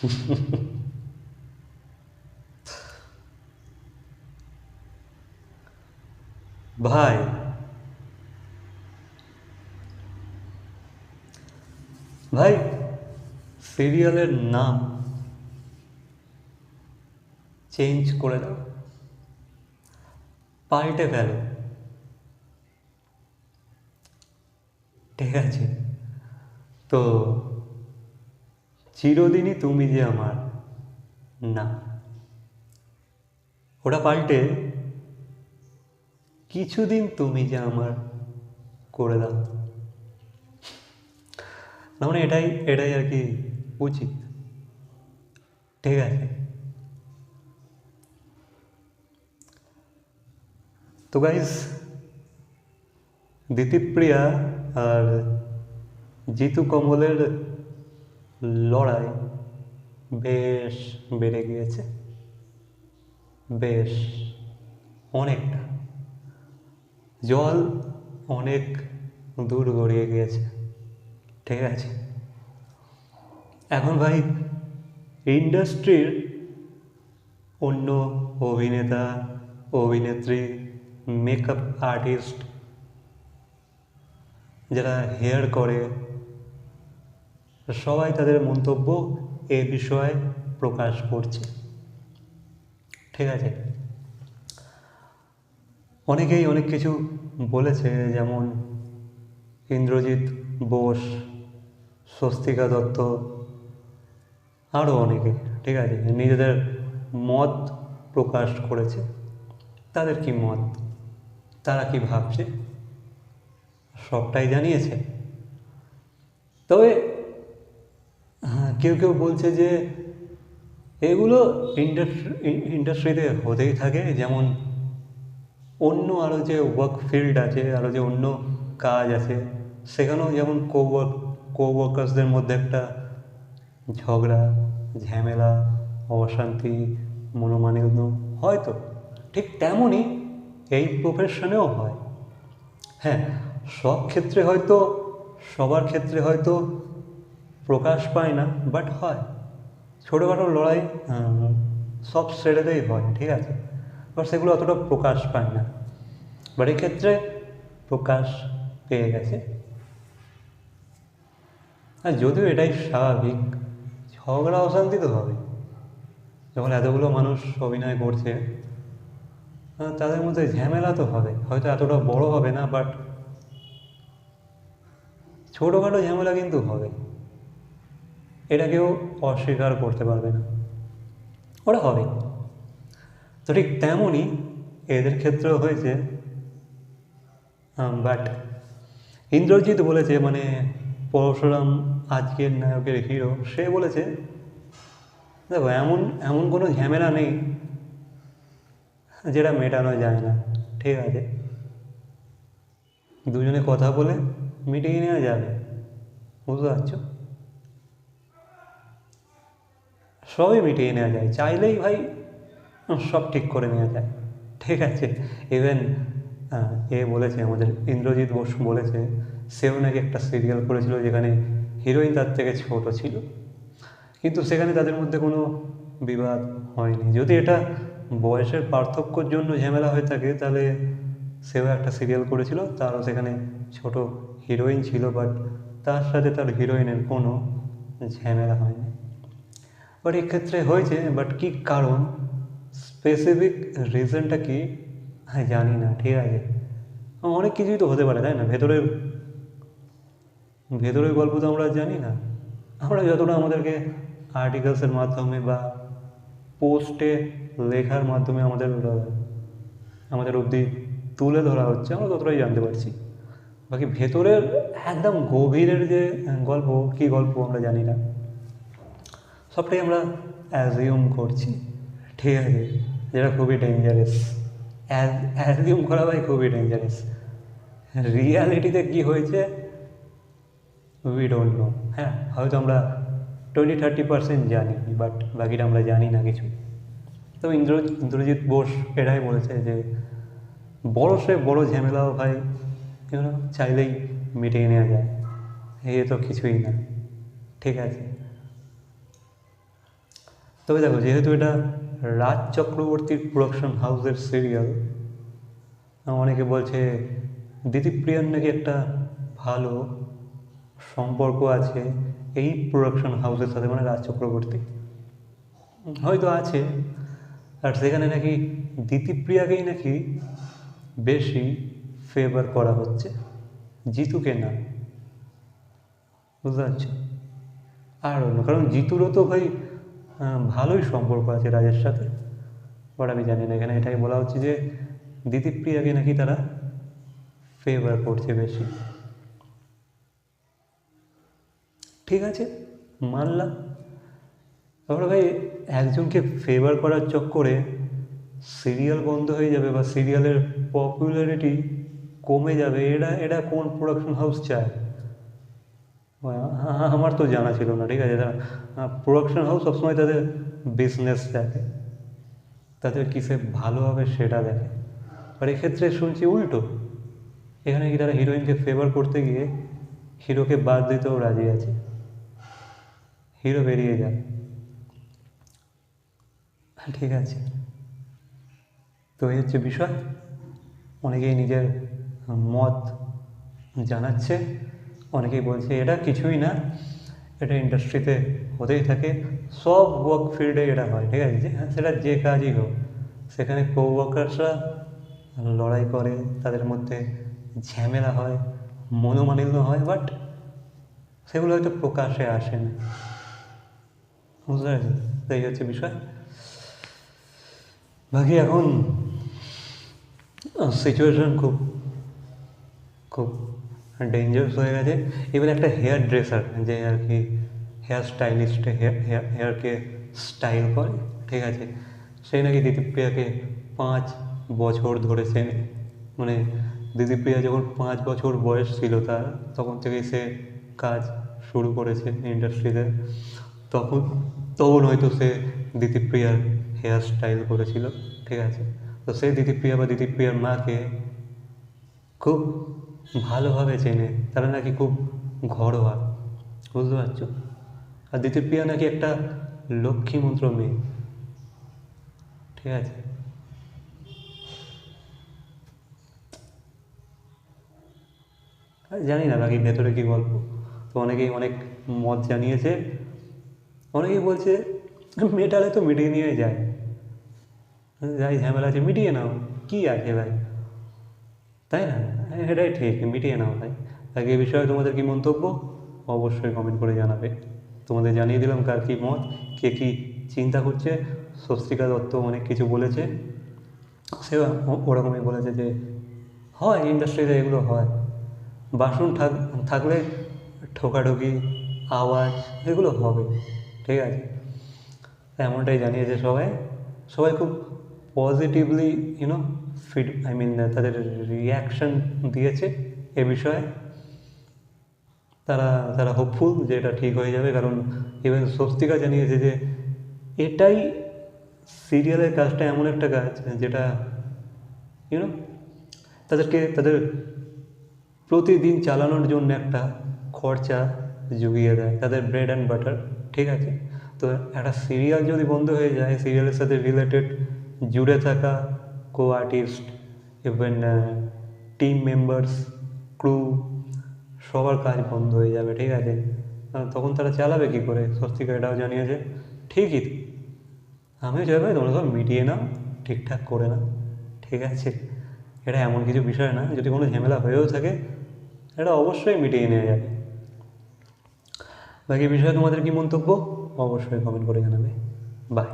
ভাই। ভাই সিরিয়ালের নাম চেঞ্জ করে দাও। পাল্টে ফেলো। ঠিক আছে। তো চিরদিনই তুমি যে আমার, না। ওটা পাল্টে, কিছুদিন তুমি যে আমার করে দাও। না মানে এটাই এটাই আর কি উচিত। ঠিক আছে। তো গাইস দিতিপ্রিয়া আর জিতু কমলের লড়াই বেশ বেড়ে গিয়েছে, বেশ অনেকটা। জল অনেক দূর গড়িয়ে গিয়েছে, ঠিক আছে? এখন ভাই, ইন্ডাস্ট্রির অন্য অভিনেতা, অভিনেত্রী মেকআপ আর্টিস্ট যারা হেয়ার করে সবাই তাদের মন্তব্য এ বিষয়ে প্রকাশ করছে। ঠিক আছে? অনেকেই অনেক কিছু বলেছে, যেমন ইন্দ্রজিৎ বোস, স্বস্তিকা দত্ত আরও অনেকে, ঠিক আছে? নিজেদের মত প্রকাশ করেছে। তাদের কি মত? তারা কি ভাবছে? সবটাই জানিয়েছে। তবে কেউ কেউ বলছে যে এগুলো ইন্ডাস্ট্রি ইন্ডাস্ট্রিতে হতেই থাকে, যেমন অন্য আরও যে ওয়ার্ক ফিল্ড আছে আরও যে অন্য কাজ আছে, সেখানেও যেমন কো ওয়ার্ক কো মধ্যে একটা ঝগড়া, ঝামেলা, অশান্তি, মনোমালিন্য হয়তো, ঠিক তেমনই এই প্রফেশনেও হয়। হ্যাঁ সব ক্ষেত্রে হয়তো, সবার ক্ষেত্রে হয়তো প্রকাশ পায় না বাট হয়। ছোটোখাটো লড়াই সব সেটেতেই হয়, ঠিক আছে? বাট সেগুলো অতটা প্রকাশ পায় না। বাট এক্ষেত্রে প্রকাশ পেয়ে গেছে। আর যদিও এটাই স্বাভাবিক, ঝগড়া অশান্তি তো হবে যখন এতগুলো মানুষ অভিনয় করছে তাদের মধ্যে ঝামেলা তো হবে, হয়তো এতটা বড় হবে না বাট ছোটোখাটো ঝামেলা কিন্তু হবে। এটা কেউ অস্বীকার করতে পারবে না। ওটা হবে। তো ঠিক তেমনই এদের ক্ষেত্রেও হয়েছে। বাট ইন্দ্রজিৎ বলেছে মানে পরশুরাম আজকের নায়কের হিরো সে বলেছে, দেখো, এমন এমন কোনো ঝামেলা নেই যেটা মেটানো যায় না। ঠিক আছে। দুজনে কথা বলে মিটিয়ে নেওয়া যাবে। বুঝতে পারছ? সবই মিটিয়ে নেওয়া যায়। চাইলেই ভাই, সব ঠিক করে নেওয়া যায়। ঠিক আছে ইভেন এ বলেছে, আমাদের ইন্দ্রজিৎ বসু বলেছে, সেও নাকি একটা সিরিয়াল করেছিল যেখানে হিরোইন তার থেকে ছোট ছিল। কিন্তু সেখানে তাদের মধ্যে কোনো বিবাদ হয়নি। যদি এটা বয়সের পার্থক্যর জন্য ঝামেলা হয়ে থাকে, তাহলে সেও একটা সিরিয়াল করেছিল, তারও সেখানে ছোট হিরোইন ছিল বাট তার সাথে তার হিরোইনের কোনো ঝামেলা হয়নি। বাট এক্ষেত্রে হয়েছে বাট কী কারণ স্পেসিফিক রিজনটা কি হ্যাঁ জানি না ঠিক আছে অনেক কিছুই তো হতে পারে তাই না ভেতরের ভেতরের গল্প তো আমরা জানি না আমরা যতটা আমাদেরকে আর্টিকেলসের মাধ্যমে বা পোস্টে লেখার মাধ্যমে আমাদের আমাদের অবধি তুলে ধরা হচ্ছে আমরা ততটাই জানতে পারছি বাকি ভেতরের একদম গভীরের যে গল্প কী গল্প আমরা জানি না সবটাই আমরা অ্যাজিউম করছি। ঠিক আছে? যেটা খুবই ডেঞ্জারাস অ্যাজিউম করা ভাই খুবই ডেঞ্জারাস রিয়ালিটিতে কী হয়েছে? উই ডোন্ট নো হ্যাঁ হয়তো আমরা টোয়েন্টি থার্টি পার্সেন্ট জানি বাট বাকিটা আমরা জানি না কিছু। তো ইন্দ্র, ইন্দ্রজিৎ বোস এটাই বলেছে যে, বড় সে বড় ঝামেলাও ভাই চাইলেই মিটিয়ে নেওয়া যায়। এ তো কিছুই না। ঠিক আছে? তবে দেখো, যেহেতু এটা রাজ চক্রবর্তীর প্রোডাকশন হাউসের সিরিয়াল, অনেকে বলছে দিদিপ্রিয়ার নাকি একটা ভালো সম্পর্ক আছে এই প্রোডাকশন হাউসের সাথে মানে রাজ চক্রবর্তী। হয়তো আছে, আর সেখানে নাকি দিতিপ্রিয়াকেই নাকি বেশি ফেভার করা হচ্ছে জিতুকে না। বুঝতে পারছ? আর অন্য, কারণ জিতুরও তো ভাই ভালোই সম্পর্ক আছে রাজের সাথে। বাট আমি জানি না, এখানে এটাই বলা হচ্ছে যে দিতিপ্রিয়াকে নাকি তারা ফেভার করছে বেশি। ঠিক আছে, মানলাম। তারপরে ভাই, একজনকে ফেভার করার চক্করে সিরিয়াল বন্ধ হয়ে যাবে বা সিরিয়ালের পপুলারিটি কমে যাবে এটা এটা কোন প্রোডাকশন হাউস চায়? আমার তো জানা ছিল না, ঠিক আছে? প্রোডাকশন হাউস সবসময় তাদের বিজনেস দেখে। তাদের কিসে ভালো হবে সেটা দেখে। আর এক্ষেত্রে শুনছি উল্টো। এখানে কি তারা হিরোইনকে ফেভার করতে গিয়ে হিরোকে বাদ দিতেও রাজি আছে? হিরো বেরিয়ে যায় ঠিক আছে। তো এই হচ্ছে বিষয়। অনেকেই নিজের মত জানাচ্ছে। অনেকেই বলছে, এটা কিছুই না, এটা ইন্ডাস্ট্রিতে হতেই থাকে। সব ওয়ার্ক ফিল্ডে এটা হয়। ঠিক আছে, যে- সেটা যে কাজই হোক, সেখানে কো ওয়ার্কার্সরা লড়াই করে, তাদের মধ্যে ঝামেলা হয়, মনোমালিন্য হয় বাট সেগুলো হয়তো প্রকাশে আসে না। বুঝতে পারছি এই হচ্ছে বিষয়। বাকি এখন সিচুয়েশন খুব খুব ডেঞ্জারাস হয়ে গেছে। ইভেন একটা হেয়ার ড্রেসার যে আর কি হেয়ার স্টাইলিস্ট হেয়ার হেয়ার হেয়ারকে স্টাইল করে, ঠিক আছে? সেই নাকি দিদিপ্রিয়াকে পাঁচ বছর ধরে সে মানে দিদিপ্রিয়া যখন পাঁচ বছর বয়স ছিল তার, তখন থেকেই সে কাজ শুরু করেছে ইন্ডাস্ট্রিতে তখন তখন হয়তো সে দিদিপ্রিয়ার হেয়ার স্টাইল করেছিল, ঠিক আছে? তো সেই দিদিপ্রিয়া বা দিদিপ্রিয়ার মাকে খুব ভালোভাবে চেনে, তারা নাকি খুব ঘরোয়া, বুঝতে পারছ? আর দ্বিতীয় প্রিয়া নাকি একটা লক্ষ্মী মন্ত্র মেয়ে, ঠিক আছে? জানি না, বাকি ভেতরে কি গল্প? তো অনেকেই অনেক মত জানিয়েছে, অনেকেই বলছে মেটালে তো মিটিয়ে নিয়ে যায়। যাই ঝামেলা আছে, মিটিয়ে নাও, কী আছে ভাই? তাই না? এটাই ঠিক, মিটিয়ে নাও ভাই তাকে এ বিষয়ে তোমাদের কি মন্তব্য? অবশ্যই কমেন্ট করে জানাবে। তোমাদের জানিয়ে দিলাম কার কী মত, কে কী চিন্তা করছে। স্বস্তিকা দত্ত অনেক কিছু বলেছে। সে ওরকমই বলেছে যে, হয় ইন্ডাস্ট্রিতে এগুলো হয়। বাসন থাক, থাকলে ঠোকাঠুকি, আওয়াজ, এগুলো হবে, ঠিক আছে? এমনটাই জানিয়েছে সবাই। সবাই খুব positively you know feed I mean তাদের রিয়াকশন দিয়েছে এ বিষয়ে। তারা তারা হোপফুল যে এটা ঠিক হয়ে যাবে, কারণ ইভেন স্বস্তিকা জানিয়েছে যে এটাই সিরিয়ালের কাজটা এমন একটা কাজ যেটা ইউনো তাদেরকে, তাদের প্রতিদিন চালানোর জন্য একটা খরচা জুগিয়ে দেয়। তাদের ব্রেড অ্যান্ড বাটার ঠিক আছে? তো একটা সিরিয়াল যদি বন্ধ হয়ে যায় সিরিয়ালের সাথে রিলেটেড জুড়ে থাকা co artist even team members crew সবার কাজ বন্ধ হয়ে যাবে, ঠিক আছে? তখন তারা চালাবে কী করে? স্বস্তিকা এটাও জানিয়েছে। ঠিকই। আমিও চাইব তোমরা সব মিটিয়ে নাও, ঠিকঠাক করে নাও, ঠিক আছে? এটা এমন কিছু বিষয় না, যদি কোনো ঝামেলা হয়েও থাকে, এটা অবশ্যই মিটিয়ে নেওয়া যাবে। বাকি বিষয়ে তোমাদের কি মন্তব্য? অবশ্যই কমেন্ট করে জানাবে। বাই